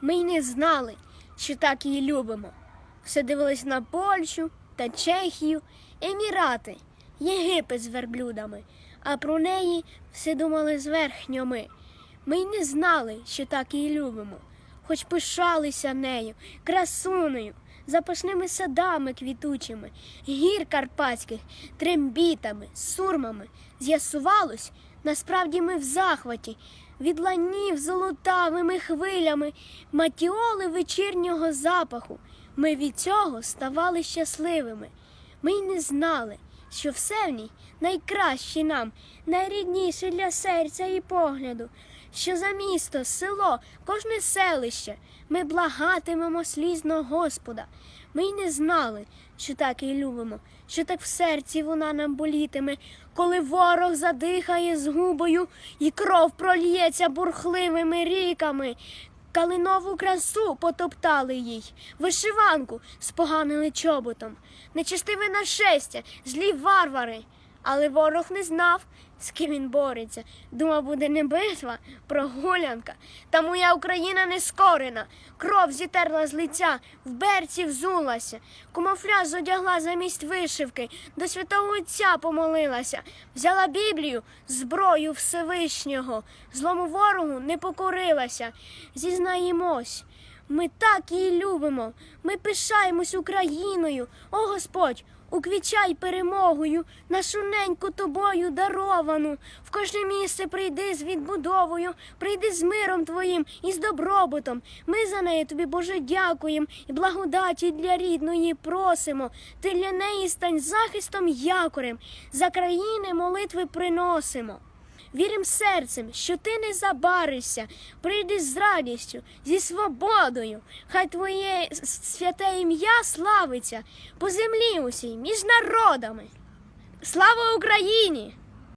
Ми й не знали, що так її любимо. Все дивились на Польщу та Чехію, Емірати, Єгипет з верблюдами, а про неї все думали зверхньо ми. Ми й не знали, що так її любимо, хоч пишалися нею, красунею, запашними садами квітучими, гір карпатських, трембітами, сурмами. З'ясувалось, насправді ми в захваті, від ланів золотавими хвилями, матіоли вечірнього запаху. Ми від цього ставали щасливими. Ми й не знали, що все в ній найкраще нам, найрідніше для серця і погляду, що за місто, село, кожне селище ми благатимемо слізно Господа. Ми й не знали, що так її любимо, що так в серці вона нам болітиме, коли ворог задихає згубою і кров прольється бурхливими ріками. Калинову красу потоптали їй, вишиванку споганили чоботом, нечестиве нашестя, злі варвари. Але ворог не знав, з ким він бореться. Думав, буде не битва, прогулянка. Та моя Україна не скорена. Кров зітерла з лиця, в берці взулася, камуфляж зодягла замість вишивки, до святого Отця помолилася, взяла Біблію, зброю Всевишнього, злому ворогу не покорилася. Зізнаємось. Ми так її любимо, ми пишаємось Україною. О Господь, уквічай перемогою, нашу неньку тобою даровану. В кожне місце прийди з відбудовою, прийди з миром твоїм і з добробутом. Ми за неї тобі, Боже, дякуємо і благодаті для рідної просимо. Ти для неї стань захистом якорем, за країни молитви приносимо. Вірим серцем, що ти не забаришся, прийди з радістю, зі свободою. Хай твоє святе ім'я славиться по землі усій, між народами. Слава Україні!